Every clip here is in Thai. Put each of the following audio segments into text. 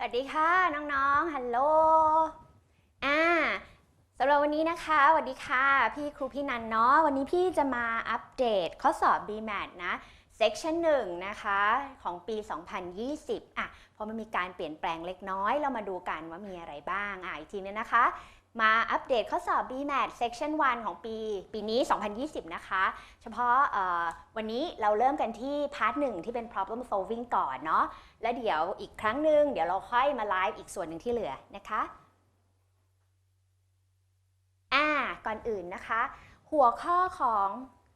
สวัสดีค่ะน้องๆ ฮัลโหล อ่าสำหรับวันนี้นะคะสวัสดีค่ะ พี่ครูพี่นันเนาะ วันนี้พี่จะมาอัปเดตข้อสอบ BMAT นะ section 1 นะคะ ของปี 2020 อะ เพราะมันมีการเปลี่ยนแปลงเล็กน้อย เรามาดูกันว่ามีอะไรบ้าง อะ อีกทีนึงนะคะ มาอัปเดตข้อสอบ BMAT section 1 ของปีปีนี้ 2020 นะคะ เฉพาะวันนี้เราเริ่มกันที่พาร์ทหนึ่งที่เป็น problem solving ก่อนเนาะ แล้วเดี๋ยวอีกครั้งหนึ่งเดี๋ยวเราค่อยมาไลฟ์อีกส่วนหนึ่งที่เหลือนะคะ อ่า ก่อนอื่นนะคะ หัวข้อของ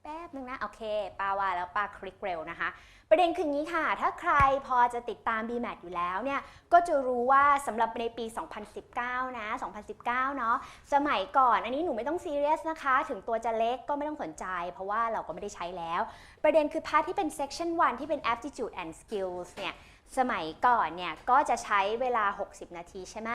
แป๊บนึงนะ โอเคปาว่าแล้วปาคลิกเร็วนะคะ ประเด็นคืองี้ค่ะ ถ้าใครพอจะติดตาม BMAT อยู่แล้วเนี่ย ก็จะรู้ว่าสำหรับในปี 2019 นะ 2019 เนาะสมัยก่อนอันนี้หนูไม่ต้องซีเรียสนะคะ ถึงตัวจะเล็กก็ไม่ต้องสนใจ เพราะว่าเราก็ไม่ได้ใช้แล้ว ประเด็นคือพาร์ทที่เป็น section 1 ที่เป็น aptitude and skills เนี่ยสมัยก่อนเนี่ยก็จะใช้เวลา 60 นาทีใช่ไหม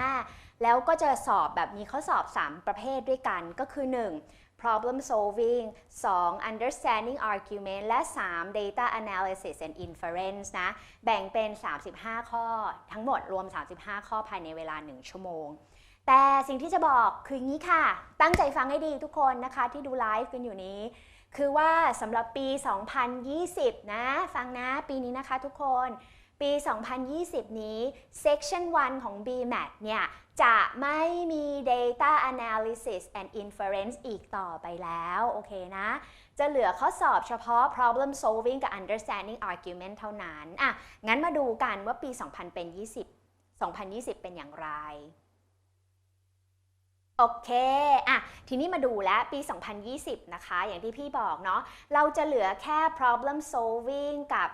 แล้วก็จะสอบแบบมีข้อสอบ 3 ประเภทด้วยกันก็คือ 1. Problem solving 2. understanding argument และ 3. data analysis and inference นะ แบ่งเป็น 35 ข้อ ทั้งหมดรวม 35 ข้อภายในเวลา 1 ชั่วโมง แต่สิ่งที่จะบอกคืองี้ค่ะ ตั้งใจฟังให้ดีทุกคนนะคะที่ดูไลฟ์กันอยู่นี้ คือว่าสำหรับปี 2020 นะ ฟังนะ ปีนี้นะคะทุกคน ปี 2020 นี้ section 1 ของ BMAT เนี่ย จะไม่มี data analysis and inference อีกต่อไปแล้ว โอเคนะ จะเหลือข้อสอบเฉพาะ problem solving กับ understanding argument เท่านั้น อะ งั้นมาดูกันว่าปี 2020 2020 เป็นอย่างไร โอเค อะ ทีนี้มาดูแล้วปี 2020 นะคะ อย่างที่พี่บอกเนาะ เราจะเหลือแค่ problem solving กับ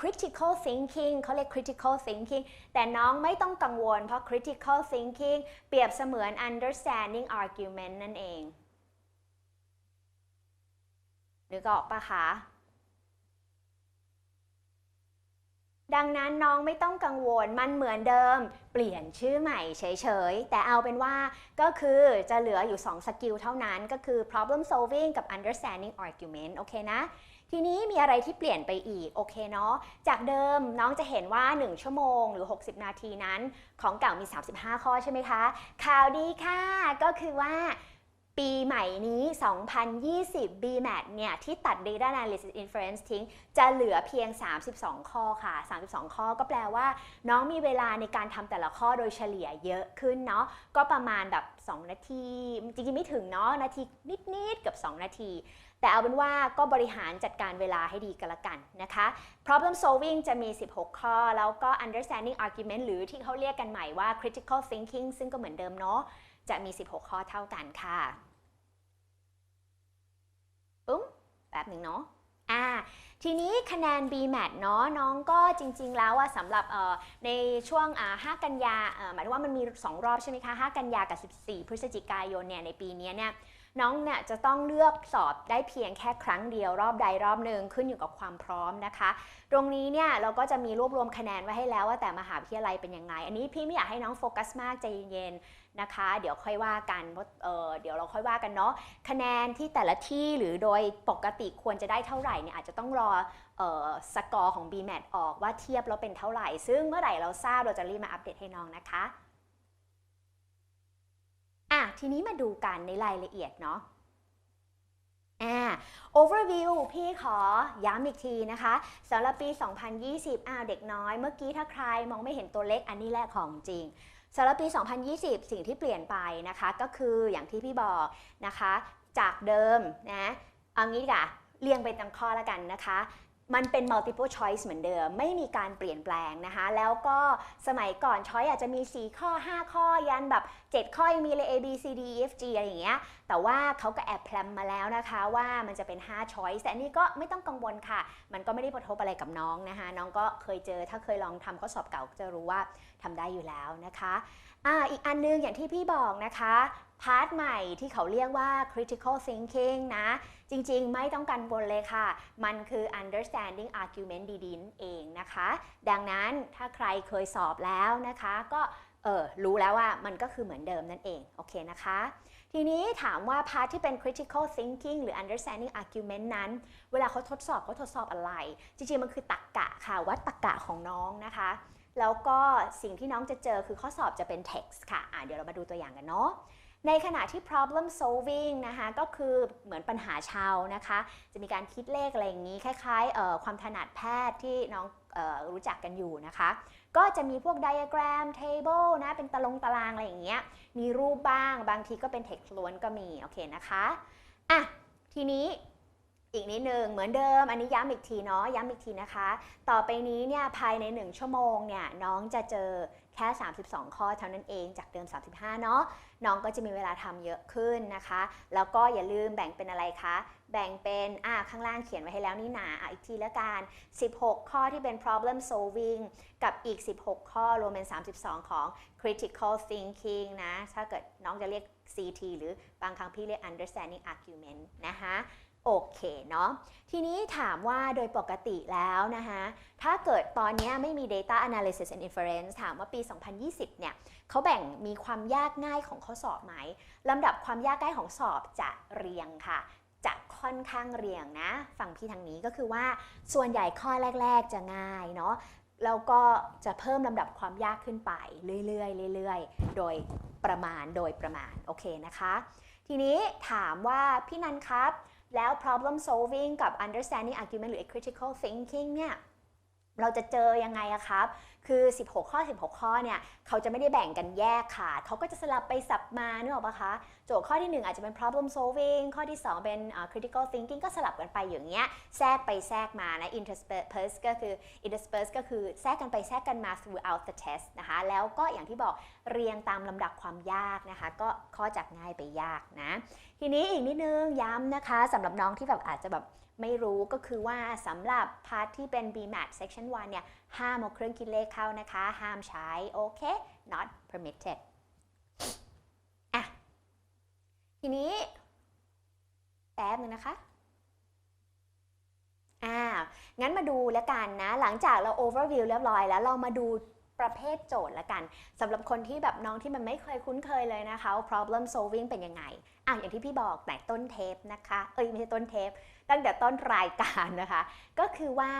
critical thinking เขาเรียก critical thinking แต่น้องไม่ต้องกังวล เพราะ critical thinking เปรียบเสมือน understanding argument นั่นเองนึกออกปะคะ ดังนั้นน้องไม่ต้องกังวลมันเหมือนเดิม เปลี่ยนชื่อใหม่เฉยๆ แต่เอาเป็นว่าก็คือจะเหลืออยู่ 2 สกิลเท่านั้นก็คือ problem solving กับ understanding argument โอเคนะ ทีนี้มีอะไรที่เปลี่ยนไปอีก โอเคเนาะจากเดิมน้องจะเห็นว่า 1 ชั่วโมงหรือ 60 นาทีนั้น ของเก่ามี 35 ข้อใช่ไหมคะ ข่าวดีค่ะ ก็คือว่า ปีใหม่นี้ 2020 BMAT เนี่ย ที่ตัด Data Analysis Inference ทิ้ง จะเหลือเพียง 32 ข้อค่ะ 32 ข้อก็แปลว่า น้องมีเวลาในการทำแต่ละข้อโดยเฉลี่ยเยอะขึ้นเนาะ ก็ประมาณแบบ 2 นาที จริงๆ ไม่ถึงเนาะ นาทีนิดๆ เกับ2 นาที แต่เอาเป็นว่าก็บริหารจัดการเวลาให้ดีกันละกันนะคะ problem solving จะมี 16 ข้อ แล้วก็ understanding argument หรือที่เขาเรียกกันใหม่ว่า critical thinking ซึ่งก็เหมือนเดิมเนาะ จะมี 16 ข้อเท่ากันค่ะ ปุ๊บแป๊บหนึ่งเนาะอ่าทีนี้คะแนน BMAT เนาะน้องก็จริง ๆ แล้วอะสำหรับในช่วง 5 กันยาหมายถึงว่ามันมี 2 รอบใช่ไหมคะ 5 กันยากับ 14 พฤศจิกายนเนี่ยในปีนี้เนี่ย น้องเนี่ยจะต้องเลือกสอบได้เพียงแค่ครั้งเดียวรอบใดรอบหนึ่งขึ้นอยู่กับความพร้อมนะคะ ตรงนี้เนี่ยเราก็จะมีรวบรวมคะแนนไว้ให้แล้วว่าแต่มหาวิทยาลัยเป็นยังไง อันนี้พี่ไม่อยากให้น้องโฟกัสมากใจเย็นๆนะคะ เดี๋ยวค่อยว่ากันเพราะเออเดี๋ยวเราค่อยว่ากันเนาะคะแนนที่แต่ละที่หรือโดยปกติควรจะได้เท่าไหร่เนี่ยอาจจะต้องรอออสกอร์ของ BMAT ออกว่าเทียบแล้วเป็นเท่าไหร่ ซึ่งเมื่อไหร่เราทราบเราจะรีบมาอัปเดตให้น้องนะคะ อะทีนี้มาดูกันในรายละเอียดเนาะอ่า overview พี่ขอย้ำอีกทีนะคะสำหรับปี 2020อ้าวเด็กน้อย เมื่อกี้ถ้าใครมองไม่เห็นตัวเลขอันนี้แหละของจริงสำหรับปี 2020 สิ่งที่เปลี่ยนไปนะคะ ก็คืออย่างที่พี่บอกนะคะ จากเดิมนะเอางี้ดีกว่าเรียงไปตามข้อล้วกันนะคะมันเป็น multiple choice เหมือนเดิม ไม่มีการเปลี่ยนแปลงนะคะ แล้วก็สมัยก่อน choice อาจจะมี 4 ข้อ 5 ข้อยันแบบ7 ข้อยังมีเลย A B C D E F G อะไรอย่างเงี้ย แต่ว่าเขาก็แอบแพลมมาแล้วนะคะว่ามันจะเป็น 5 choice แต่อันนี้ก็ไม่ต้องกังวลค่ะ มันก็ไม่ได้กระทบอะไรกับน้องนะคะ น้องก็เคยเจอ ถ้าเคยลองทำข้อสอบเก่าก็จะรู้ว่าทำได้อยู่แล้วนะคะอ่าอีกอันนึงอย่างที่พี่บอกนะคะพาร์ทใหม่ที่เขาเรียกว่า critical thinking นะ จริงๆ ไม่ต้องกังวลเลยค่ะ มันคือ understanding argument ดีๆเองนะคะ ดังนั้นถ้าใครเคยสอบแล้วนะคะ ก็ ออรู้แล้วว่ามันก็คือเหมือนเดิมนั่นเองโอเคนะคะ ทีนี้ถามว่าพาร์ทที่เป็น critical thinking หรือ understanding argument นั้น เวลาเขาทดสอบเขาทดสอบอะไร จริงๆ มันคือตรกกะค่ะ วัดตรกกะของน้องนะคะ แล้วก็สิ่งที่น้องจะเจอคือข้อสอบจะเป็น text ค่ะะเดี๋ยวเรามาดูตัวอย่างกันเนาะในขณะที่ problem solving นะคะก็คือเหมือนปัญหาชาวนะคะ จะมีการคิดเลขอะไรอย่างนี้ คล้ายๆความถนัดแพทย์ที่น้องออรู้จักกันอยู่นะคะ ก็จะมีพวกไดอะแกรมเทเบิลนะ เป็นตารางตารางอะไรอย่างเงี้ย มีรูปบ้าง บางทีก็เป็นเท็กซ์ล้วนก็มี โอเคนะคะ อะ ทีนี้ อีกนิดนึงเหมือนเดิม อันนี้ย้ำอีกทีเนาะย้ำอีกทีนะคะ ต่อไปนี้เนี่ยภายใน 1 ชั่วโมงเนี่ยน้องจะเจอแค่ 32 ข้อเท่านั้นเองจากเดิม 35 เนาะน้องก็จะมีเวลาทำเยอะขึ้นนะคะ แล้วก็อย่าลืมแบ่งเป็นอะไรคะ แบ่งเป็นอ่าข้างล่างเขียนไว้ให้แล้วนี่หนาอะอีกทีละกัน 16 ข้อที่เป็น problem solving กับอีก 16 ข้อรวมเป็น 32 ของ critical thinking นะ ถ้าเกิดน้องจะเรียก CT หรือบางครั้งพี่เรียก understanding argument นะคะ โอเคเนาะทีนี้ถามว่าโดยปกติแล้วนะคะถ้าเกิดตอนนี้ไม่มี data analysis and inference ถามว่าปี 2020 เนี่ยเขาแบ่งมีความยากง่ายของข้อสอบไหมลำดับความยากง่ายของสอบจะเรียงค่ะ จะค่อนข้างเรียงนะ ฝั่งพี่ทางนี้ก็คือว่าส่วนใหญ่ข้อแรก ๆ จะง่ายเนาะแล้วก็จะเพิ่มลำดับความยากขึ้นไปเรื่อยๆเรื่อยๆ โดยประมาณโดยประมาณโอเคนะคะ ทีนี้ถามว่าพี่นันครับ แล้ว problem solving กับ understanding argument หรือ critical thinking เนี่ย เราจะเจอยังไงอะครับ คือ 16 ข้อ 16 ข้อเนี่ย เขาจะไม่ได้แบ่งกันแยกค่ะเขาก็จะสลับไปสับมาเนึกออกปะคะ โจทย์ข้อที่ 1 อาจจะเป็น problem solving ข้อที่ 2 เป็น critical thinking ก็สลับกันไปอย่างเงี้ย แทรกไปแทรกมานะ intersperse ก็คือ intersperse ก็คือแทรกกันไปแทรกกันมา throughout the test นะคะ แล้วก็อย่างที่บอกเรียงตามลำดับความยากนะคะ ก็ข้อจากง่ายไปยากนะ ทีนี้อีกนิดนึงย้ำนะคะสำหรับน้องที่แบบอาจจะแบบ ไม่รู้ก็คือว่าสำหรับพาร์ทที่เป็น BMAT section 1 เนี่ย ห้ามเอาเครื่องคิดเลขเข้านะคะ ห้ามใช้ โอเค not permitted อะ ทีนี้ แป๊บนึงนะคะอ่างั้นมาดูแล้วกันนะ หลังจากเรา overview เรียบร้อยแล้วเรามาดู ประเภทโจทย์ละกันสำหรับคนที่แบบน้องที่มันไม่เคยคุ้นเคยเลยนะคะ problem solving เป็นยังไงอะอย่างที่พี่บอกแต่ต้นเทปนะคะ เอ้ยไม่ใช่ต้นเทป ตั้งแต่ต้นรายการนะคะ ก็คือว่า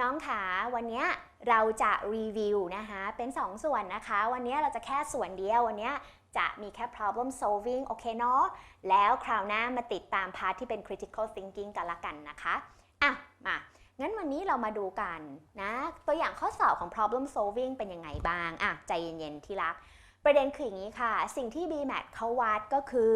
น้องขาวันนี้เราจะรีวิวนะคะเป็น 2ส่วนนะคะ วันนี้เราจะแค่ส่วนเดียววันนี้จะมีแค่ problem solving โอเคเนาะแล้วคราวหน้ามาติดตามพาร์ทที่เป็น critical thinking กันละกันนะคะอะมา งั้นวันนี้เรามาดูกันนะ ตัวอย่างข้อสอบของ problem solving เป็นยังไงบ้างอะใจเย็นๆที่รัก ประเด็นคืออย่างนี้ค่ะ สิ่งที่ BMAT เขาวัดก็คือ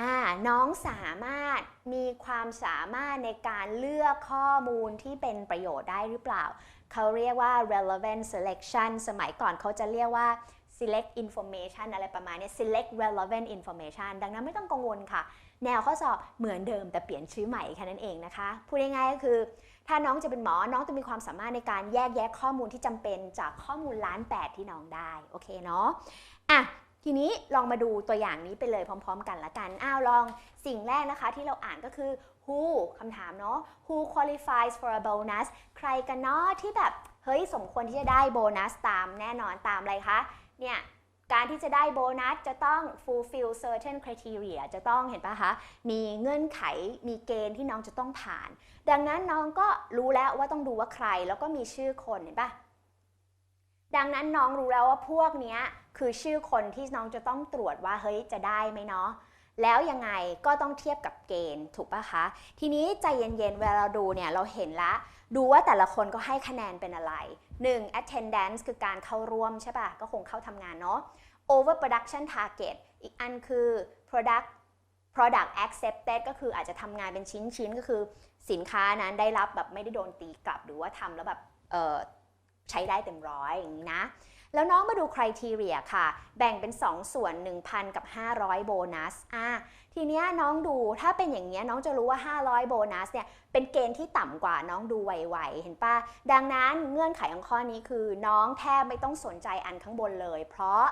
อ่าน้องสามารถมีความสามารถในการเลือกข้อมูลที่เป็นประโยชน์ได้หรือเปล่า เขาเรียกว่า relevant selection สมัยก่อนเขาจะเรียกว่า select information อะไรประมาณนี้ select relevant information ดังนั้นไม่ต้องกังวลค่ะ แนวข้อสอบเหมือนเดิมแต่เปลี่ยนชื่อใหม่แค่นั้นเองนะคะ พูดง่ายๆก็คือ ถ้าน้องจะเป็นหมอ น้องจะมีความสามารถในการแยกแยะข้อมูลที่จำเป็นจากข้อมูลล้านแปดที่น้องได้ โอเคเนาะ อะ ทีนี้ลองมาดูตัวอย่างนี้ไปเลยพร้อม ๆ กันละกัน อ้าวลองสิ่งแรกนะคะที่เราอ่านก็คือ who คำถามเนาะ who qualifies for a bonus ใครกันเนาะที่แบบ เฮ้ยสมควรที่จะได้โบนัสตามแน่นอนตามอะไรคะ เนี่ย การที่จะได้โบนัสจะต้อง fulfill certain criteria จะต้องเห็นปะคะ มีเงื่อนไข มีเกณฑ์ที่น้องจะต้องผ่าน ดังนั้นน้องก็รู้แล้วว่าต้องดูว่าใคร แล้วก็มีชื่อคนเห็นปะดังนั้นน้องรู้แล้วว่าพวกเนี้ยคือชื่อคนที่น้องจะต้องตรวจว่าเฮ้ยจะได้ไหมเนาะแล้วยังไงก็ต้องเทียบกับเกณฑ์ถูกปะคะ ทีนี้ใจเย็นๆ เวลาเราดูเนี่ยเราเห็นละดูว่าแต่ละคนก็ให้คะแนนเป็นอะไร 1. attendance คือการเข้าร่วมใช่ปะก็คงเข้าทำงานเนาะ over production target อีกอันคือ product product accepted ก็คืออาจจะทำงานเป็นชิ้นๆก็คือสินค้านั้นได้รับแบบไม่ได้โดนตีกลับ หรือว่าทำแล้วแบบใช้ได้เต็มร้อยอย่างนี้นะ แล้วน้องมาดู criteria ค่ะ แบ่งเป็น 2 ส่วน 1,000 กับ 500 โบนัสอะทีเนี้ยน้องดูถ้าเป็นอย่างเงี้ยน้องจะรู้ว่า 500 โบนัสเนี่ยเป็นเกณฑ์ที่ต่ำกว่าน้องดูไวๆเห็นปะดังนั้นเงื่อนไขของข้อนี้คือน้องแทบไม่ต้องสนใจอันข้างบนเลย เพราะ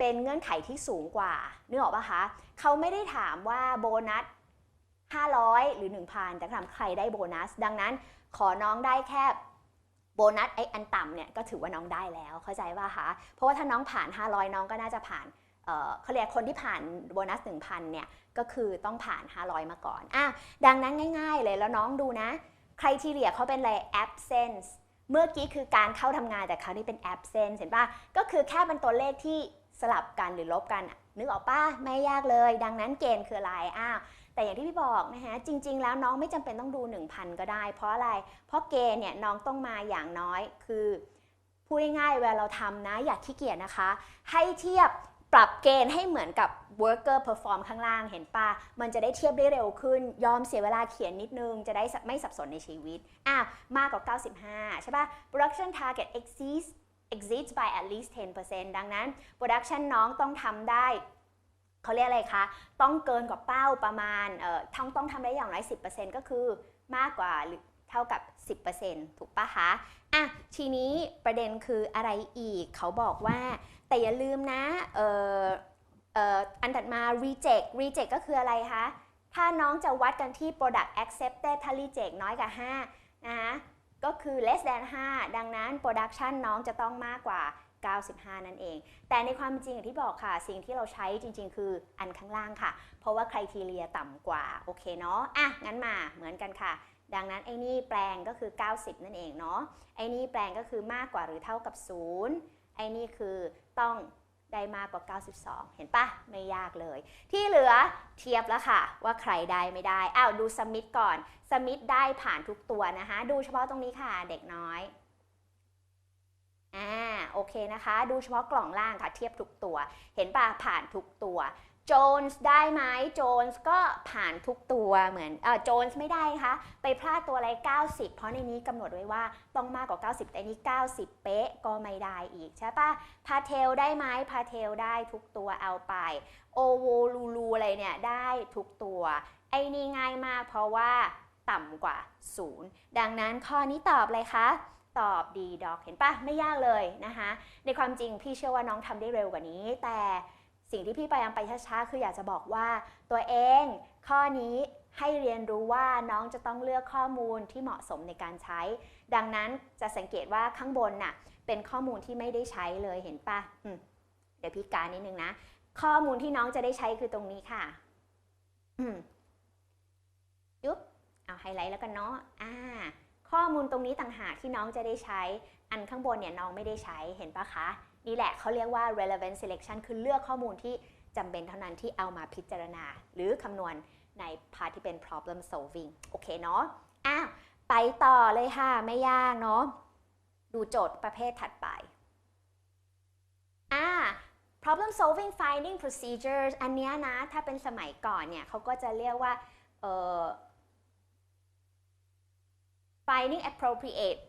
เป็นเงื่อนไขที่สูงกว่านึกออกปะคะเขาไม่ได้ถามว่าโบนัส 500 หรือ 1,000 แต่ถามใครได้โบนัส ดังนั้นขอน้องได้แค่โบนัสไออันต่ำเนี่ยก็ถือว่าน้องได้แล้วเข้าใจป่ะคะเพราะว่าถ้าน้องผ่าน 500 น้องก็น่าจะผ่านเขาเรียกคนที่ผ่านโบนัส 1,000 เนี่ยก็คือต้องผ่าน 500 มาก่อนอะดังนั้นง่าย ๆ เลยแล้วน้องดูนะใครที่เรียเขาเป็นอะไร absence เมื่อกี้คือการเข้าทำงานแต่คราวนี้เป็น absent เห็นปะก็คือแค่เป็นตัวเลขที่ สลับกันหรือลบกันนึกออกปะไม่ยากเลย ดังนั้นเกณฑ์คืออะไรอ้าวแต่อย่างที่พี่บอกนะฮะจริง ๆ แล้วน้องไม่จำเป็นต้องดู 1,000 ก็ได้ เพราะอะไร เพราะเกณฑ์เนี่ยน้องต้องมาอย่างน้อยคือพูดง่ายๆเวลาเราทำนะอย่าขี้เกียจนะคะ ให้เทียบปรับเกณฑ์ให้เหมือนกับ worker perform ข้างล่างเห็นปะมันจะได้เทียบได้เร็วขึ้น ยอมเสียเวลาเขียนนิดนึง จะได้ไม่สับสนในชีวิตอะมากกว่า 95 ใช่ปะ production target exceeds exceeds by at least 10%ดังนั้น production น้องต้องทำได้เขาเรียกอะไรคะ ต้องเกินกว่าเป้าประมาณเอ่อต้องต้องทำได้อย่างน้อย 10%ก็คือมากกว่าหรือเท่ากับ 10%ถูกปะคะอะทีนี้ประเด็นคืออะไรอีก เขาบอกว่า แต่อย่าลืมนะเอ่อเอ่ออันถัดมา reject reject ก็คืออะไรคะ ถ้าน้องจะวัดกันที่ product accepted ถ้า reject น้อยกว่า5นะคะ ก็คือ less than 5 ดังนั้น production น้องจะต้องมากกว่า 95 นั่นเอง แต่ในความเป็นจริงอย่างที่บอกค่ะ สิ่งที่เราใช้จริง ๆ คืออันข้างล่างค่ะ เพราะว่า criteria ต่ำกว่า โอเคเนาะ อะ งั้นมาเหมือนกันค่ะ ดังนั้นไอ้นี่แปลงก็คือ 90 นั่นเองเนาะ ไอ้นี่แปลงก็คือมากกว่าหรือเท่ากับ 0 ไอ้นี่คือต้อง ได้มากกว่า 92 เห็นปะไม่ยากเลย ที่เหลือเทียบแล้วค่ะ ว่าใครได้ไม่ได้ อ้าวดูสมิธก่อน สมิธได้ผ่านทุกตัวนะคะ ดูเฉพาะตรงนี้ค่ะเด็กน้อย อ่าโอเคนะคะ ดูเฉพาะกล่องล่างค่ะ เทียบทุกตัว เห็นปะผ่านทุกตัว โจนส์ได้ไหมโจนส์ก็ผ่านทุกตัวเหมือนเออโจนส์ไม่ได้คะไปพลาดตัวอะไร 90 เพราะในนี้กำหนดไว้ว่าต้องมากกว่า 90 แต่นี้ 90 เป๊ะก็ไม่ได้อีกใช่ปะพาเทลได้ไหมพาเทลได้ทุกตัวเอาไปโอโวลูลูอะไรเนี่ยได้ทุกตัว ไอ้นี่ง่ายมากเพราะว่าต่ำกว่า 0 ดังนั้นข้อนี้ตอบเลยคะตอบดีดอกเห็นปะไม่ยากเลยนะคะ ในความจริงพี่เชื่อว่าน้องทำได้เร็วกว่านี้แต่ สิ่งที่พี่พยายามไปช้าๆ คืออยากจะบอกว่าตัวเองข้อนี้ให้เรียนรู้ว่าน้องจะต้องเลือกข้อมูลที่เหมาะสมในการใช้ ดังนั้นจะสังเกตว่าข้างบนน่ะเป็นข้อมูลที่ไม่ได้ใช้เลยเห็นปะเดี๋ยวพี่การนิดนึงนะ ข้อมูลที่น้องจะได้ใช้คือตรงนี้ค่ะยุบเอาไฮไลท์แล้วกันเนาะอ่า ข้อมูลตรงนี้ต่างหากที่น้องจะได้ใช้ อันข้างบนเนี่ยน้องไม่ได้ใช้เห็นปะคะ นี่แหละเขาเรียกว่า relevant selection คือเลือกข้อมูลที่จำเป็นเท่านั้นที่เอามาพิจารณา หรือคำนวณในพาร์ทที่เป็น problem solving โอเคเนาะอ้าวไปต่อเลยค่ะ ไม่ยากเนาะดูโจทย์ประเภทถัดไปอ่า problem solving finding procedures อันนี้นะ ถ้าเป็นสมัยก่อนเนี่ยเขาก็จะเรียกว่าเออ finding appropriate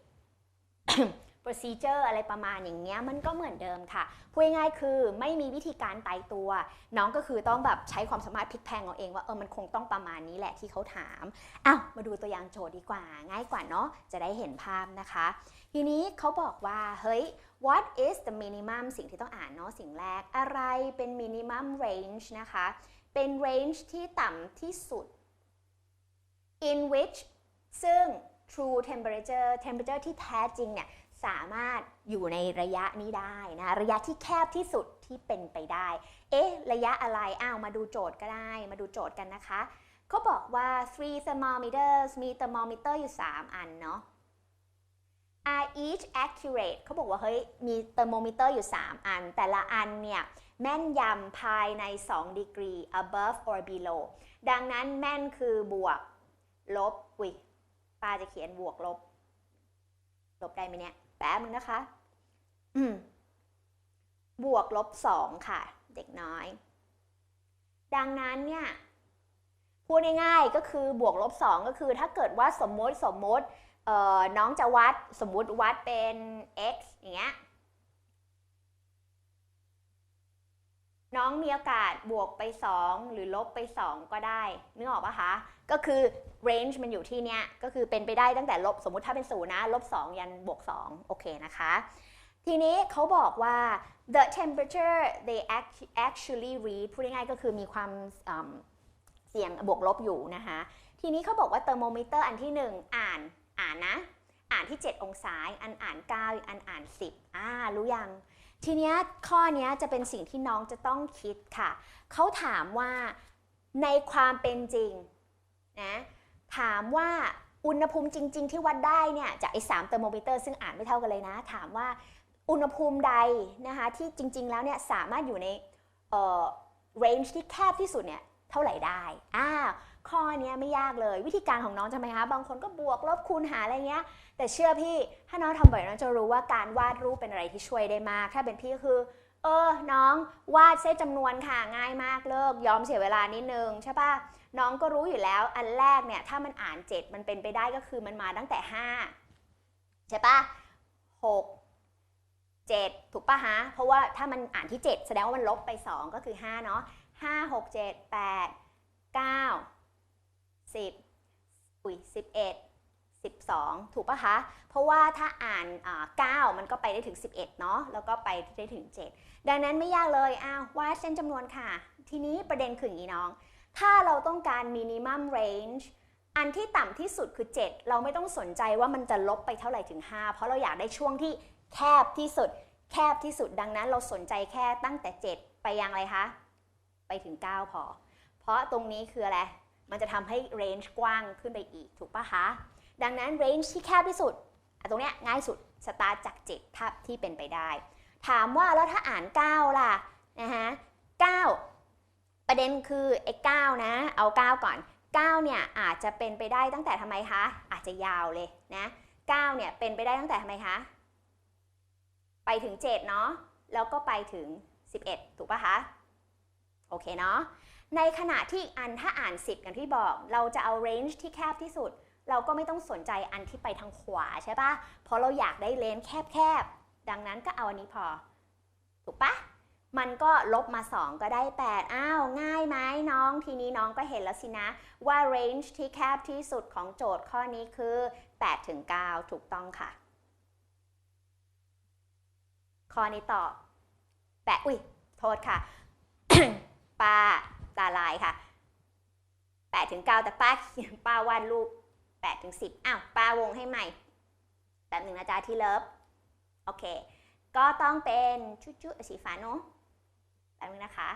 procedure อะไรประมาณอย่างเงี้ยมันก็เหมือนเดิมค่ะพูดง่ายๆคือไม่มีวิธีการตายตัว น้องก็คือต้องแบบใช้ความสามารถพลิกแพลงเอาเองว่าเออมันคงต้องประมาณนี้แหละที่เขาถามอ้าวมาดูตัวอย่างโจทย์ดีกว่า ง่ายกว่าเนาะจะได้เห็นภาพนะคะ ทีนี้เขาบอกว่าเฮ้ย what is the minimum สิ่งที่ต้องอ่านเนาะสิ่งแรกอะไรเป็น minimum range นะคะ เป็น range ที่ต่ำที่สุด in which ซึ่ง true temperature temperature ที่แท้จริงเนี่ย สามารถอยู่ในระยะนี้ได้นะระยะที่แคบที่สุดที่เป็นไปได้ เอ๊ะ ระยะอะไรอ้าวมาดูโจทย์ก็ได้ มาดูโจทย์กันนะคะเขาบอกว่า three thermometers มี thermometer อยู่ 3 อันเนาะ are each accurate เขาบอกว่าเฮ้ยมี thermometer อยู่ 3 อัน แต่ละอันเนี่ยแม่นยำภายใน2 degree above or below ดังนั้นแม่นคือบวก ลบ อุ้ยป้าจะเขียนบวกลบ ลบได้ไหมเนี่ย แป๊บนึงนะคะ อืม บวกลบสองค่ะ เด็กน้อย ดังนั้นเนี่ย พูดง่ายๆก็คือบวกลบสองก็คือ ถ้าเกิดว่าสมมติสมมติน้องจะวัดสมมติวัดเป็น x อย่างเงี้ย น้องมีโอกาสบวกไป 2 หรือลบไป 2 ก็ได้นึกออกปะคะ ก็คือ range มันอยู่ที่เนี้ย ก็คือเป็นไปได้ตั้งแต่ลบสมมุติถ้าเป็นศูนย์นะลบ2 ยันบวก 2 โอเคนะคะ ทีนี้เขาบอกว่า the temperature they actually read พูดง่ายๆก็คือมีความเสี่ยงบวกลบอยู่นะคะ ทีนี้เขาบอกว่าเทอร์โมมิเตอร์อันที่ 1 อ่านอ่านนะ อ่านที่ 7 องศา อันอ่าน 9 อันอ่าน 10 อ่า รู้ยัง ทีนี้ข้อนี้จะเป็นสิ่งที่น้องจะต้องคิดค่ะ เขาถามว่าในความเป็นจริงนะถามว่าอุณหภูมิจริง ๆ ที่วัดได้เนี่ยจากไอ้สามเทอร์โมมิเตอร์ซึ่งอ่านไม่เท่ากันเลยนะ ถามว่าอุณหภูมิใดนะคะที่จริง ๆ แล้วเนี่ยสามารถอยู่ในเอ่อ range ที่แคบที่สุดเนี่ยเท่าไหร่ได้อ้าวข้อนี้ไม่ยากเลยวิธีการของน้องจะไหมคะบางคนก็บวกลบคูณหาอะไรเงี้ย แต่เชื่อพี่ถ้าน้องทำบ่อยน้องจะรู้ว่าการวาดรูปเป็นอะไรที่ช่วยได้มาก ถ้าเป็นพี่คือ เออ น้องวาดเส้นจำนวนค่ะง่ายมากเลิก ยอมเสียเวลานิดนึงใช่ปะน้องก็รู้อยู่แล้ว อันแรกเนี่ยถ้ามันอ่าน 7 มันเป็นไปได้ก็คือมันมาตั้งแต่ 5 ใช่ปะ6 7 ถูกปะฮะ เพราะว่าถ้ามันอ่านที่ 7 แสดงว่ามันลบไป 2 ก็คือ 5 เนาะ5 6 7 8 9 10 อุ้ย11 12 ถูกปะคะ เพราะว่าถ้าอ่านอ่า9มันก็ไปได้ถึง 11 เนาะ แล้วก็ไปได้ถึง 7 ดังนั้นไม่ยากเลยอ้าววาดเส้นจำนวนค่ะ ทีนี้ประเด็นคืออย่างนี้น้อง ถ้าเราต้องการ minimum range อันที่ต่ำที่สุดคือ 7 เราไม่ต้องสนใจว่ามันจะลบไปเท่าไหร่ถึง 5 เพราะเราอยากได้ช่วงที่แคบที่สุด แคบที่สุด ดังนั้นเราสนใจแค่ตั้งแต่ 7 ไปยังอะไรคะ ไปถึง 9 พอ เพราะตรงนี้คืออะไร มันจะทำให้ range กว้างขึ้นไปอีก ถูกปะคะ ดังนั้น range ที่แคบที่สุดตรงเนี้ยง่ายสุดสตาร์จาก7ถ้าที่เป็นไปได้ ถามว่าแล้วถ้าอ่าน 9 ล่ะนะฮะ9ประเด็นคือไอ้9นะ เอา 9 ก่อน 9 เนี่ยอาจจะเป็นไปได้ตั้งแต่ทำไมคะ อาจจะยาวเลยนะ9เนี่ยเป็นไปได้ตั้งแต่ทำไมคะ ไปถึง 7 เนาะแล้วก็ไปถึง 11 ถูกปะคะ โอเคเนาะในขณะที่อันถ้าอ่าน 10 กันที่บอก เราจะเอา range ที่แคบที่สุด เราก็ไม่ต้องสนใจอันที่ไปทางขวาใช่ปะเพราะเราอยากได้เลนแคบๆ ดังนั้นก็เอาอันนี้พอ ถูกปะมันก็ลบมา 2 ก็ได้ 8 อ้าว ง่ายไหมน้อง ทีนี้น้องก็เห็นแล้วสินะ ว่า range ที่แคบที่สุดของโจทย์ข้อนี้คือ8ถึง9ถูกต้องค่ะ ข้อนี้ตอบแปะอุ้ย โทษค่ะ ป้าตาลายค่ะ8ถึง9แต่ป้าป้าวาดรูป 8ถึง10อ้าวปาวงให้ใหม่แป๊บหนึ่งนะจ๊ะที่เลิฟโอเค ก็ต้องเป็นชุดๆสีฟ้าเนาะแป๊บนึงนะคะ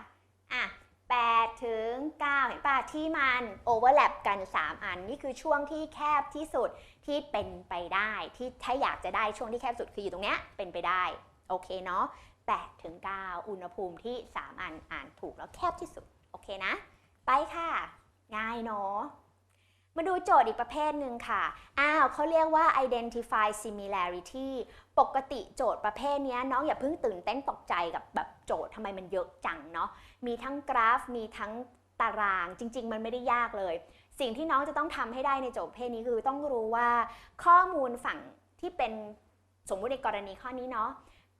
อะ8ถึง 9 เห็นป่ะ ที่มันโอเวอร์แลปกัน 3 อัน นี่คือช่วงที่แคบที่สุดที่เป็นไปได้ที่ถ้าอยากจะได้ช่วงที่แคบสุดคืออยู่ตรงเนี้ยเป็นไปได้ โอเคเนาะ8ถึง 9 อุณหภูมิที่ 3 อันอ่านถูกแล้วแคบที่สุด โอเคนะ ไปค่ะ ง่ายเนาะ มาดูโจทย์อีกประเภทหนึ่งค่ะ อ้าวเขาเรียกว่า identify similarity ปกติโจทย์ประเภทนี้น้องอย่าเพิ่งตื่นเต้นตกใจกับแบบโจทย์ทำไมมันเยอะจังเนาะ มีทั้งกราฟ มีทั้งตาราง จริง ๆ มันไม่ได้ยากเลย สิ่งที่น้องจะต้องทำให้ได้ในโจทย์ประเภทนี้คือต้องรู้ว่าข้อมูลฝั่งที่เป็นสมมุติในกรณีข้อนี้เนาะ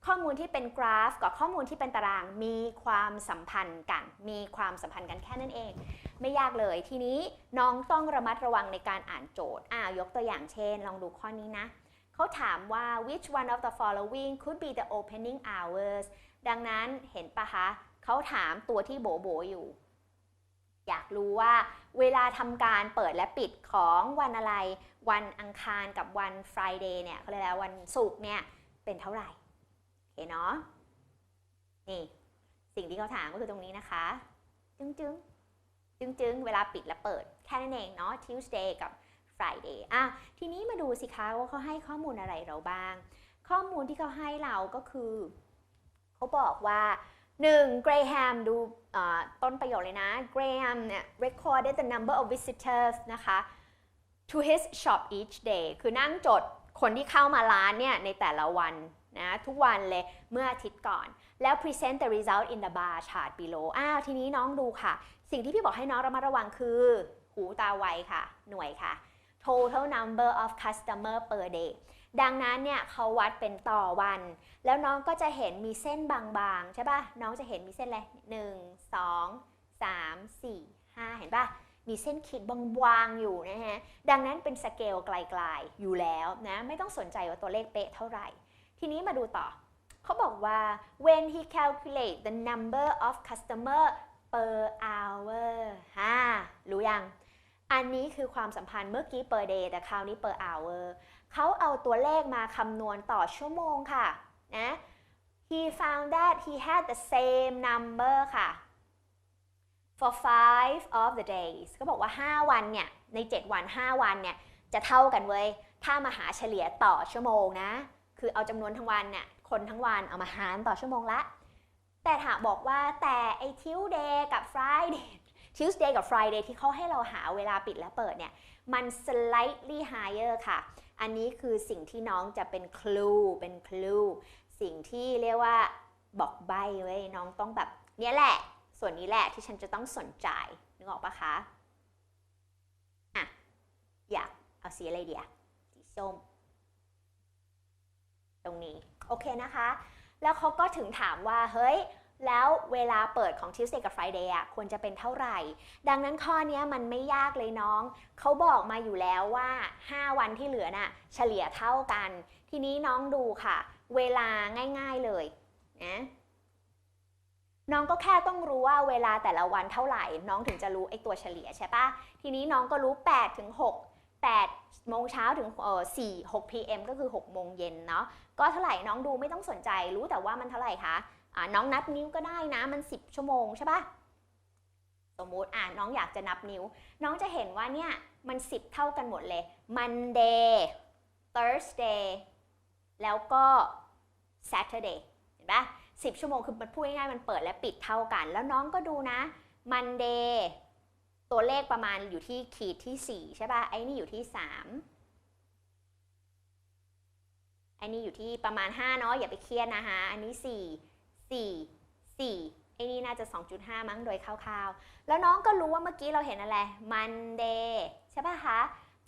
ข้อมูลที่เป็นกราฟกับข้อมูลที่เป็นตารางมีความสัมพันธ์กัน มีความสัมพันธ์กันแค่นั้นเอง ไม่ยากเลย ทีนี้น้องต้องระมัดระวังในการอ่านโจทย์อ่ายกตัวอย่างเช่น ลองดูข้อนี้นะเขาถามว่า which one of the following could be the opening hours ดังนั้นเห็นปะคะเขาถามตัวที่โบโบอยู่ อยากรู้ว่า เวลาทำการเปิดและปิดของวันอะไร วันอังคารกับวัน Friday เนี่ยเขาเรียกแล้ววันศุกร์เนี่ยเป็นเท่าไหร่โอเคเนาะนี่ สิ่งที่เขาถามก็คือตรงนี้นะคะ จึงจึง จึงๆ เวลาปิดและเปิด แค่นั้นเองเนาะ Tuesday กับ Friday อะทีนี้มาดูสิคะว่าเขาให้ข้อมูลอะไรเราบ้าง ข้อมูลที่เขาให้เราก็คือ เขาบอกว่า 1. Graham ดูต้นประโยคเลยนะ Graham เนี่ย recorded the number of visitors นะคะ to his shop each day คือนั่งจดคนที่เข้ามาร้านเนี่ยในแต่ละวันนะทุกวันเลยเมื่ออาทิตย์ก่อน แล้ว present the result in the bar chart below อ้าวทีนี้น้องดูค่ะ สิ่งที่พี่บอกให้น้องระมัดระวังคือ หูตาไวค่ะ หน่วยค่ะ total number of customer per day ดังนั้นเนี่ยเขาวัดเป็นต่อวัน แล้วน้องก็จะเห็นมีเส้นบางๆ ใช่ปะน้องจะเห็นมีเส้นอะไรหนึ่งสองสามสี่ห้าเห็นปะมีเส้นขีดบางๆ อยู่นะฮะ ดังนั้นเป็นสเกลไกลๆ อยู่แล้วนะ ไม่ต้องสนใจว่าตัวเลขเป๊ะเท่าไหร่ ทีนี้มาดูต่อ เขาบอกว่า when he calculate the number of customer per hour ฮ่ารู้ยัง อันนี้คือความสัมพันธ์เมื่อกี้ per day แต่คราวนี้ per hour เขาเอาตัวเลขมาคำนวณต่อชั่วโมงค่ะ นะ he found that he had the same number ค่ะ for five of the days ก็บอกว่า 5 วันเนี่ย ใน 7 วัน 5 วันเนี่ย จะเท่ากันเว้ย ถ้ามาหาเฉลี่ยต่อชั่วโมงนะ คือเอาจำนวนทั้งวันเนี่ย คนทั้งวันเอามาหารต่อชั่วโมงละ แต่ถ้าบอกว่าแต่ไอ้ Tuesday กับ Friday Tuesday กับ Friday ที่เขาให้เราหาเวลาปิดและเปิดเนี่ย มัน slightly higher ค่ะ อันนี้คือสิ่งที่น้องจะเป็นคลูเป็นคลูสิ่งที่เรียกว่าบอกใบเว้ยน้องต้องแบบเนี้ยแหละ ส่วนนี้แหละที่ฉันจะต้องสนใจนึกออกปะคะอะอยากเอาสีอะไรเดียสีส้ม ตรงนี้ โอเคนะคะ แล้วเขาก็ถึงถามว่าเฮ้ยแล้วเวลาเปิดของ Tuesday กับ Friday อะควรจะเป็นเท่าไหร่ ดังนั้นข้อนี้มันไม่ยากเลยน้อง เขาบอกมาอยู่แล้วว่า 5 วันที่เหลือน่ะเฉลี่ยเท่ากัน ทีนี้น้องดูค่ะ เวลาง่ายๆเลยนะน้องก็แค่ต้องรู้ว่าเวลาแต่ละวันเท่าไหร่ น้องถึงจะรู้ไอ้ตัวเฉลี่ยใช่ปะทีนี้น้องก็รู้8ถึง6 8โมงเช้าถึงเออ4 6 pm ก็คือ 6 โมงเย็นเนาะก็เท่าไหร่น้องดูไม่ต้องสนใจรู้แต่ว่ามันเท่าไหร่คะอ่าน้องนับนิ้วก็ได้นะมัน 10 ชั่วโมงใช่ปะสมมุติอ่าน้องอยากจะนับนิ้ว น้องจะเห็นว่าเนี่ยมัน 10 เท่ากันหมดเลย Monday Thursday แล้วก็ Saturday เห็นปะ10 ชั่วโมงคือมันพูดง่ายๆมันเปิดและปิดเท่ากัน แล้วน้องก็ดูนะ Monday ตัวเลขประมาณอยู่ที่ขีดที่ 4 ใช่ปะไอ้นี่อยู่ที่3อันนี้อยู่ที่ประมาณ 5 เนาะ อย่าไปเครียดนะคะ อันนี้ 4 4 4 ไอ้นี่น่าจะ 2.5 มั้งโดยคร่าวๆ แล้วน้องก็รู้ว่าเมื่อกี้เราเห็นอะไร Monday ใช่ปะคะ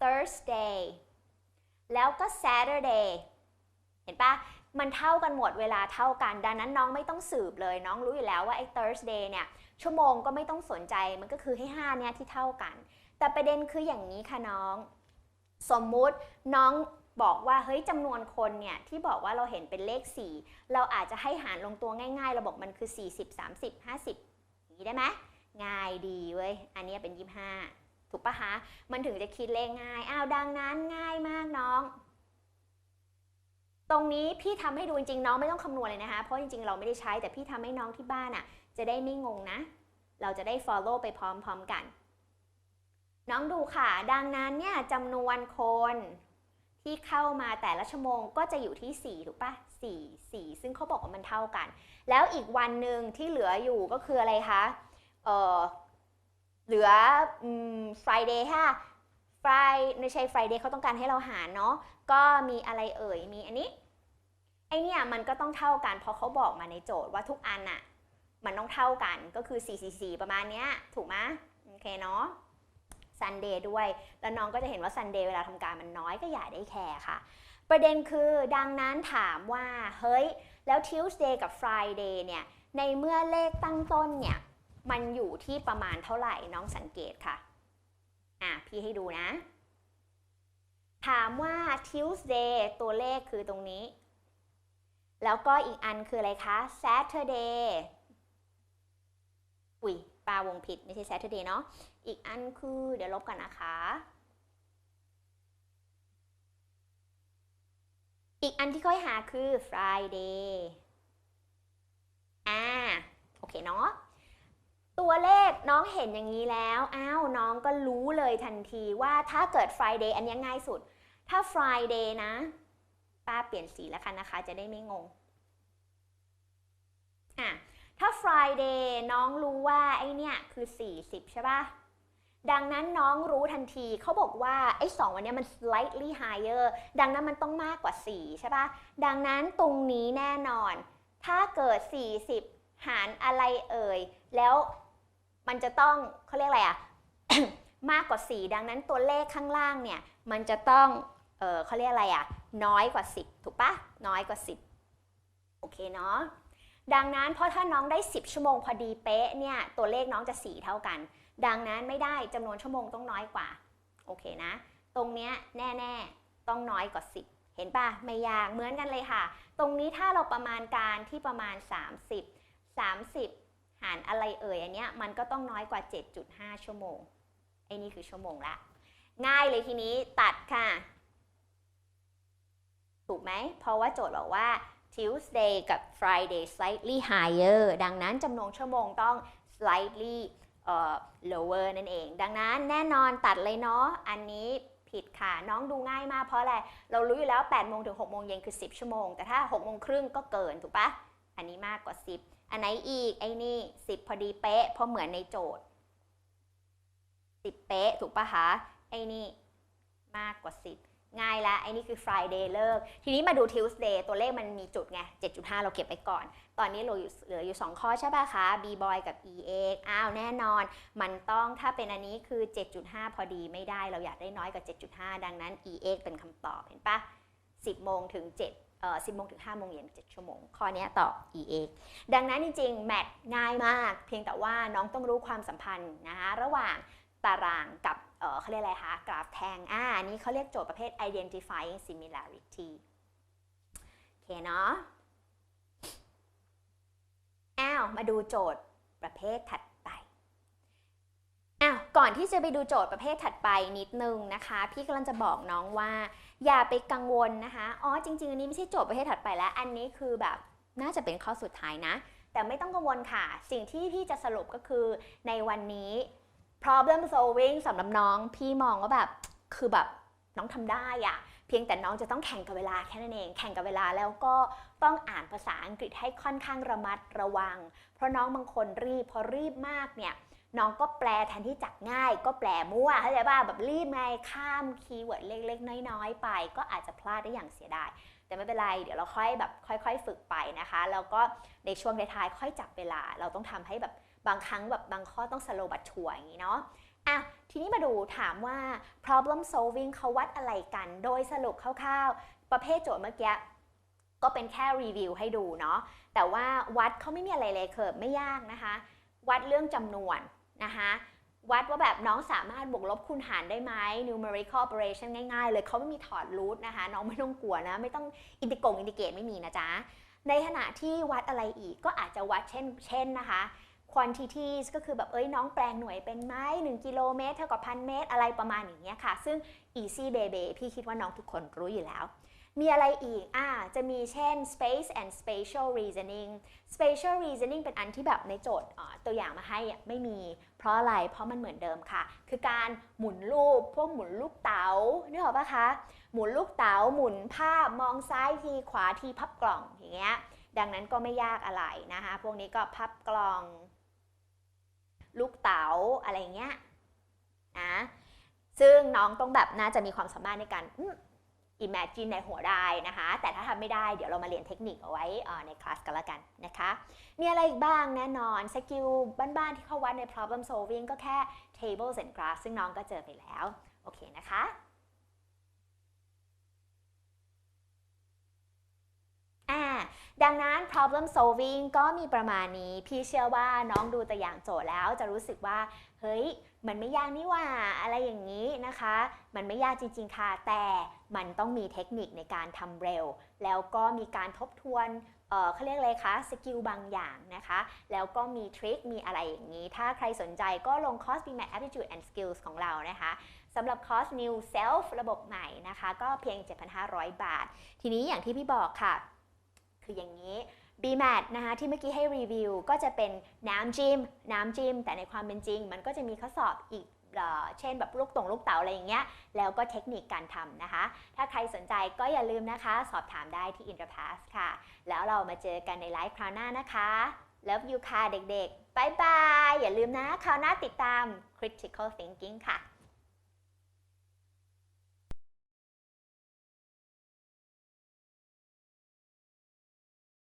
Thursday แล้วก็ Saturday เห็นปะ มันเท่ากันหมดเวลาเท่ากัน ดังนั้นน้องไม่ต้องสืบเลย น้องรู้อยู่แล้วว่าไอ้ Thursday เนี่ยชั่วโมงก็ไม่ต้องสนใจมันก็คือให้5เนี่ยที่เท่ากัน แต่ประเด็นคืออย่างนี้ค่ะน้อง สมมุติน้องบอกว่าเฮ้ยจำนวนคนเนี่ยที่บอกว่าเราเห็นเป็นเลข 4 เราอาจจะให้หารลงตัวง่ายๆเราบอกมันคือ 40 30 50อย่างนี้ได้ไหมง่ายดีเว้ย อันนี้เป็น 25 ถูกปะคะ มันถึงจะคิดเลขง่าย อ้าวดังนั้นง่ายมากน้อง ตรงนี้พี่ทำให้ดูจริงๆน้องไม่ต้องคำนวณเลยนะคะ เพราะจริงๆเราไม่ได้ใช้แต่พี่ทำให้น้องที่บ้านอะ จะได้ไม่งงนะ เราจะได้ follow ไปพร้อมๆกัน น้องดูค่ะ ดังนั้นเนี่ยจำนวนคนที่เข้ามาแต่ละชั่วโมงก็จะอยู่ที่ 4 ถูกปะ4 4 ซึ่งเขาบอกว่ามันเท่ากัน แล้วอีกวันหนึ่งที่เหลืออยู่ก็คืออะไรคะ เออเหลือ Friday ค่ะ Friday ไม่ใช่ Friday เขาต้องการให้เราหารเนาะก็มีอะไรเอ่ยมีอันนี้ไอเนี่ยมันก็ต้องเท่ากันเพราะเขาบอกมาในโจทย์ว่าทุกอันน่ะมันต้องเท่ากันก็คือ 4 4 4 ประมาณเนี้ยถูกไหมโอเคเนาะซันเดย์ด้วย แล้วน้องก็จะเห็นว่าซันเดย์เวลาทำการมันน้อยก็อย่าได้แคร์ค่ะ ประเด็นคือดังนั้นถามว่า เฮ้ย แล้ว Tuesday กับ Friday เนี่ย ในเมื่อเลขตั้งต้นเนี่ย มันอยู่ที่ประมาณเท่าไหร่น้องสังเกตค่ะ อะพี่ให้ดูนะ ถามว่า Tuesday ตัวเลขคือตรงนี้ แล้วก็อีกอันคืออะไรคะ Saturday อุ้ยปลาวงผิด ไม่ใช่ Saturday เนาะอีกอันคือเดี๋ยวลบก่อนนะคะ อีกอันที่ค่อยหาคือ Friday อ่า โอเคเนาะ น้องเห็นอย่างนี้แล้วอ้าวน้องก็รู้เลยทันทีว่าถ้าเกิด Friday อันนี้ง่ายสุด ถ้า Friday นะ ป้าเปลี่ยนสีแล้วกันนะคะ จะได้ไม่งงอะถ้า Friday น้องรู้ว่าไอเนี่ยคือ 40 ใช่ปะดังนั้นน้องรู้ทันทีเขาบอกว่า ไอ้สองวันนี้มัน slightly higher ดังนั้นมันต้องมากกว่า 4 ใช่ป่ะ ดังนั้นตรงนี้แน่นอน ถ้าเกิด 40 หารอะไรเอ่ย แล้ว มันจะต้องเขาเรียกอะไรอะ มากกว่า 4 ดังนั้นตัวเลขข้างล่างเนี่ยมันจะต้องเออเขาเรียกอะไรอะน้อยกว่า 10 ถูกปะน้อยกว่า 10 โอเคเนาะดังนั้นเพราะถ้าน้องได้ 10 ชั่วโมงพอดีเป๊ะเนี่ยตัวเลขน้องจะ 4 เท่ากัน ดังนั้นไม่ได้จำนวนชั่วโมงต้องน้อยกว่าโอเคนะ ตรงเนี้ยแน่ๆต้องน้อยกว่า 10 เห็นปะไม่ยากเหมือนกันเลยค่ะ ตรงนี้ถ้าเราประมาณการที่ประมาณ 30 30 หารอะไรเอ่ยอันเนี้ยมันก็ต้องน้อยกว่า 7.5 ชั่วโมงไอ้นี่คือชั่วโมงละ ง่ายเลยทีนี้ตัดค่ะ ถูกไหม เพราะว่าโจทย์บอกว่า Tuesday กับ Friday slightly higher ดังนั้นจำนวนชั่วโมงต้อง slightly เอ่อ lower นั่นเอง ดังนั้นแน่นอนตัดเลยเนาะ อันนี้ผิดค่ะ น้องดูง่ายมากเพราะอะไร เรารู้อยู่แล้ว8โมงถึง6โมงเย็นคือ 10 ชั่วโมง แต่ถ้า6โมงครึ่งก็เกินถูกปะ อันนี้มากกว่า 10 อันไหนอีกไอ้นี่10พอดีเป๊ะเพราะเหมือนในโจทย์10เป๊ะถูกปะคะไอ้นี่มากกว่า10ง่ายละไอ้นี่คือ Friday เลิก ทีนี้มาดู Tuesday ตัวเลขมันมีจุดไง 7.5 เราเก็บไว้ก่อน ตอนนี้เราเหลืออยู่ 2 ข้อใช่ป่ะคะ B boy กับ E x อ้าวแน่นอน มันต้องถ้าเป็นอันนี้คือ 7.5 พอดีไม่ได้เราอยากได้น้อยกว่า 7.5 ดังนั้น E x เป็นคำตอบเห็นปะ10 โมงถึง 7 เอ่อ10โมงถึง5โมงเย็น7ชั่วโมง ข้อนี้ตอบ E x ดังนั้นจริงๆแมทง่ายมาก เพียงแต่ว่าน้องต้องรู้ความสัมพันธ์นะคะระหว่างตารางกับเเขาเรียกอะไรคะกราฟแทงอ่านนี้เขาเรียกโจทย์ประเภท identifying similarity โอเคเนาะอ้าวมาดูโจทย์ประเภทถัดไปอ้าวก่อนที่จะไปดูโจทย์ประเภทถัดไปนิดนึงนะคะ พี่กำลังจะบอกน้องว่า อย่าไปกังวลนะคะ อ๋อจริงๆ อันนี้ไม่ใช่โจทย์ประเภทถัดไปแล้ว อันนี้คือแบบน่าจะเป็นข้อสุดท้ายนะ แต่ไม่ต้องกังวลค่ะ สิ่งที่พี่จะสรุปก็คือในวันนี้ problem solving สำหรับน้อง พี่มองว่าแบบคือแบบน้องทำได้อะเพียงแต่น้องจะต้องแข่งกับเวลาแค่นั้นเอง แข่งกับเวลาแล้วก็ต้องอ่านภาษาอังกฤษให้ค่อนข้างระมัดระวัง เพราะน้องบางคนรีบพอรีบมากเนี่ย น้องก็แปลแทนที่จักง่าย ก็แปลมั่วเข้าใจป่ะแบบรีบไงข้ามคีย์เวิร์ดเล็ก ๆ น้อยๆ ไป ก็อาจจะพลาดได้อย่างเสียดาย แต่ไม่เป็นไร เดี๋ยวเราค่อยแบบค่อย ๆ ฝึกไปนะคะ แล้วก็ในช่วงท้ายๆค่อยจับเวลา เราต้องทำให้แบบบางครั้งแบบบางข้อต้อง slow but sure อย่างนี้เนาะอะทีนี้มาดูถามว่า problem solving เขาวัดอะไรกัน โดยสรุปคร่าวๆ ประเภทโจทย์เมื่อกี้ก็เป็นแค่รีวิวให้ดูเนาะแต่ว่าวัดเขาไม่มีอะไรเลยเคิร์ไม่ยากนะคะ วัดเรื่องจำนวน นะคะวัดว่าแบบน้องสามารถบวกลบคูณหารได้ไหม numerical operation ง่ายๆ เลยเขาไม่มีถอดรูทนะคะ น้องไม่ต้องกลัวนะ ไม่ต้องอินทิกงอินทิเกตไม่มีนะจ๊ะ ในขณะที่วัดอะไรอีกก็อาจจะวัดเช่น เช่นนะคะ quantities ก็คือแบบเอ้ยน้องแปลงหน่วยเป็นไหม1กิโลเมตรเท่ากับพันเมตรอะไรประมาณอย่างเงี้ยค่ะ ซึ่ง easy baby พี่คิดว่าน้องทุกคนรู้อยู่แล้ว มีอะไรอีก อ่า จะมีเช่น space and spatial reasoning spatial reasoning เป็นอันที่แบบในโจทย์ตัวอย่างมาให้ไม่มี เพราะอะไร เพราะมันเหมือนเดิมค่ะ คือการหมุนรูป พวกหมุนลูกเต๋านึกออกปะคะ หมุนลูกเต๋า หมุนภาพ มองซ้ายทีขวาทีพับกล่อง อย่างเงี้ย ดังนั้นก็ไม่ยากอะไรนะคะ พวกนี้ก็พับกล่อง ลูกเต๋า อะไรเงี้ย นะ ซึ่งน้องต้องแบบน่าจะมีความสามารถในการ imagine ในหัวได้นะคะ แต่ถ้าทำไม่ได้เดี๋ยวเรามาเรียนเทคนิคเอาไว้ในคลาสกันละกันนะคะ มีอะไรอีกบ้างแน่นอนสกิลบ้านๆที่เขาวัดใน problem solving ก็แค่ tables and graphs ซึ่งน้องก็เจอไปแล้ว โอเคนะคะอ่าดังนั้น problem solving ก็มีประมาณนี้ พี่เชื่อว่าน้องดูตัวอย่างโจทย์แล้วจะรู้สึกว่า เฮ้ย มันไม่ยากนี่ว่าอะไรอย่างนี้นะคะ มันไม่ยากจริง ๆ ค่ะ แต่มันต้องมีเทคนิคในการทำเร็ว แล้วก็มีการทบทวนเอ่อเขาเรียกอะไรคะสกิลบางอย่างนะคะ แล้วก็มีทริคมีอะไรอย่างนี้ ถ้าใครสนใจก็ลงคอร์ส BMAT Aptitude and Skills ของเรานะคะสำหรับคอร์ส New Self ระบบใหม่นะคะ ก็เพียง 7,500 บาท ทีนี้อย่างที่พี่บอกค่ะ คืออย่างนี้ BMAT นะคะที่เมื่อกี้ให้รีวิว ก็จะเป็นน้ำจิ้ม น้ำจิ้ม แต่ในความเป็นจริง มันก็จะมีข้อสอบอีกเช่นแบบลูกตรงลูกเต๋าอะไรอย่างเงี้ย แล้วก็เทคนิคการทำนะคะ ถ้าใครสนใจก็อย่าลืมนะคะ สอบถามได้ที่ Interpass ค่ะ แล้วเรามาเจอกันในไลฟ์คราวหน้านะคะ Love you ค่ะเด็กๆบายบาย อย่าลืมนะคราวหน้าติดตาม Critical Thinking ค่ะ